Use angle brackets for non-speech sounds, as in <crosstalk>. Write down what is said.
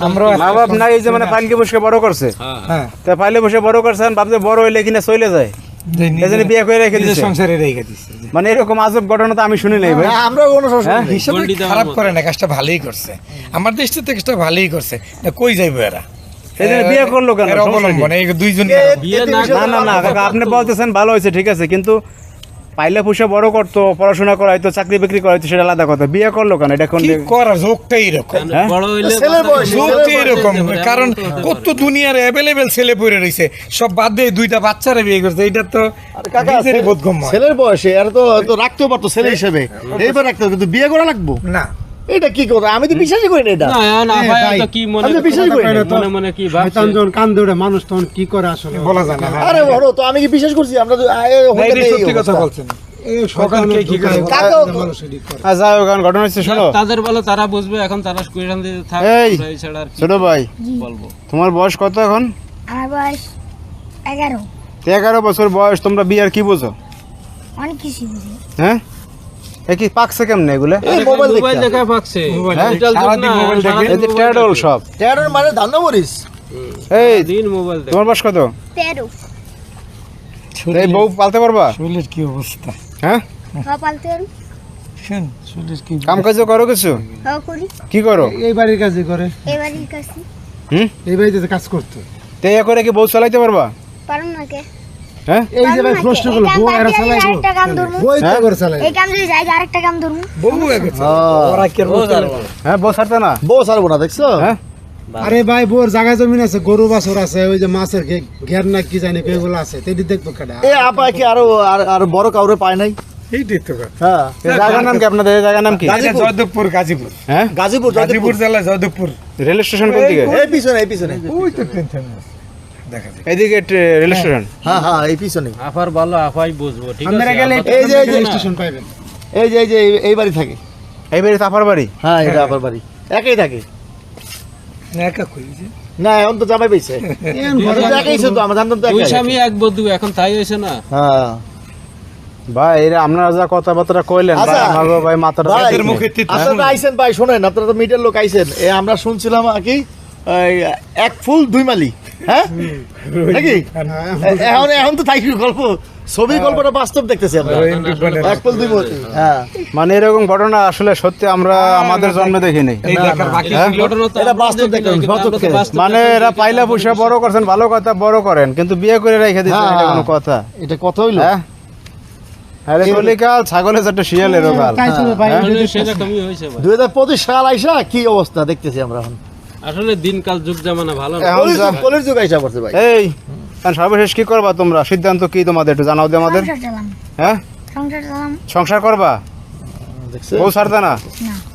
আমরা মা বাপ নাই এই যে মানে ফাইলকে বসে বড় করছে। হ্যাঁ। তা ফাইলে বসে বড় করছেন ভাবছে বড় হইলে কিনা চলে যায়। যে এই জন্য নিজের- বিয়ে করে রেখে নিজের সংসারে রেখে দিচ্ছে মানে এরকম আজব ঘটনা তো আমি শুনি নাই ভাই। আমরা কোনো সমস্যা হ্যাঁ? নেই। হিসাবে খারাপ করে না কাজটা ভালোই করছে। আমার দেশটা তো কাজটা ভালোই করছে। না কই যাইবো এরা? বিয়ে করল কেন? অবলম্বন এই দুইজন এ- বিয়ে এতে না না না না আপনি বলতেছেন ভালো হয়েছে ঠিক আছে কিন্তু পাইলে পুষে বড় করতো পড়াশোনা করা হয়তো চাকরি বিক্রি হয়তো সেটা আলাদা কথা। বিয়ে করল কেন? এটা কোন করার যোগটাই এরকম হ্যাঁ? যোগটাই এরকম কারণ কত দুনিয়ার অ্যাভেলেবেল ছেলে পড়ে রয়েছে সব বাদ দিয়ে দুইটা বাচ্চারা বিয়ে করছে এটা তো আরে কাকা নিজেরই ছেলে- বোধগম্য হয়। ছেলের বয়সে আর তো তো রাখতেও পারতো ছেলে হিসেবে। এইবার রাখতে হবে, কিন্তু বিয়ে করা লাগবো? না। এটা কি করে আমি তো বিশ্বাসই করি না এটা। না তো কি মনে আমি বিশ্বাসই করি না। মনে মনে কি ভাবছে? মানুষ তখন কি করে আসলে? বলা যায় না আরে বড় তো আমি কি বিশ্বাস করছি? আমরা তো সত্যি কথা বলছেন। আচ্ছা যাই হোক, এখন ঘটনা হচ্ছে শোনো। তাদের বলে তারা বুঝবে এখন তারা কুইরান দিতে থাক এই, আমরা এই ছাড়া আর কি ছোট ভাই বলব। তোমার বয়স কত এখন? এগারো। বছর বয়স তোমরা বিয়ার কি বোঝো? অনেক কিছু হ্যাঁ? কি পাকছে কেমনে এগুলো? এই মোবাইল মোবাইল দেখা পাচ্ছে হ্যাঁ? মোবাইল দেখে। সব। ট্যাডার মানে ধান্দা মরিস এই দিন মোবাইল তোমার বয়স কত? এই বউ পালতে পারবা? শরীরের কি অবস্থা? হ্যাঁ? পালতে পারু শরীরের কি কাম কাজ করো কিছু? করি। কি করো? এই বাড়ির করে। হুম? এই বাড়িতে কাজ করতো। তো করে কি বউ চালাইতে পারবা? পারুন না কে? হ্যাঁ? এই যে ভাই প্রশ্ন করল বউ এরা চালাই আরেকটা কাম ধরবো। বই তো করে চালাই এই কাম যদি যাই আরেকটা কাম ধরবো। বহু গেছে ওরা কি আর বলতে পারবে না। হ্যাঁ বউ ছাড়তে না? বউ ছাড়বো না দেখছ? হ্যাঁ? আরে ভাই বোর জায়গা জমিন আছে গরু বাছর আছে ওই যে মাছের ঘের না কি জানি এগুলো আছে তেদি দেখব এ আপা কি আরও আর আর বড় কাউরে পায় নাই? হ্যাঁ। জায়গার নাম কি আপনাদের? জায়গার নাম কি? গাজীপুর। হ্যাঁ? গাজীপুর গাজীপুর জেলা রেল স্টেশন কোন দিকে এই পিছনে এই পিছনে। ওই তো টেনশন দেখা যায় এইদিকে ট্রে- হ্যাঁ হ্যাঁ এই পিছনে আফার ভালো আফাই বুঝব ঠিক আছে? আপনারা গেলে এই যে এই যে স্টেশন পাইবেন। এই যে এই যে এই- এই বাড়ি থাকে। এই বাড়ি তাফার বাড়ি? হ্যাঁ এটা আবার বাড়ি। একই থাকে? না, একা কই যে? না এখন তো জামাই পেয়েছে <laughs> একাই তো আমরা জানতাম তো দুই স্বামী এক বধূ এখন তাই হয়েছে না? হ্যাঁ। ভাই এরা আপনারা যা কথাবার্তা কইলেন ভাই আচ্ছা। মাথাটা মুখে তিত। আপনারা আইছেন ভাই শোনেন আপনারা তো মিডিয়ার লোক আইছেন। এ আমরা শুনছিলাম আর কি এক ফুল দুই মালি হ্যাঁ? নাকি? এখন এখন তো তাই গল্প। ছবি গল্পটা বাস্তব দেখতেছি আমরা। এক ফুল দুই মালি। হ্যাঁ। মানে এরকম ঘটনা আসলে সত্যি আমরা আমাদের জন্মে দেখিনি। হ্যাঁ? এটা বাস্তব মানে এরা পাইলা পয়সা বড় করছেন ভালো কথা বড় করেন। কিন্তু বিয়ে করে রেখে দিচ্ছেন হ্যাঁ। এটা কোনো কথা। এটা কথা হইল? হ্যাঁ? আরে কলিকাল ছাগলের চারটে কাল। দুই হাজার পঁচিশ সাল আইসা কি অবস্থা দেখতেছি আমরা এখন। আসলে দিনকাল যুগ জামানা ভালো না। এখন যুগ- আইসা পড়ছে ভাই। এই এখন সর্বশেষ কি করবা তোমরা? সিদ্ধান্ত কি তোমাদের? একটু জানাও দিয়ে আমাদের। সংসার হ্যাঁ? সংসার করবা? দেখছে বউ না? না।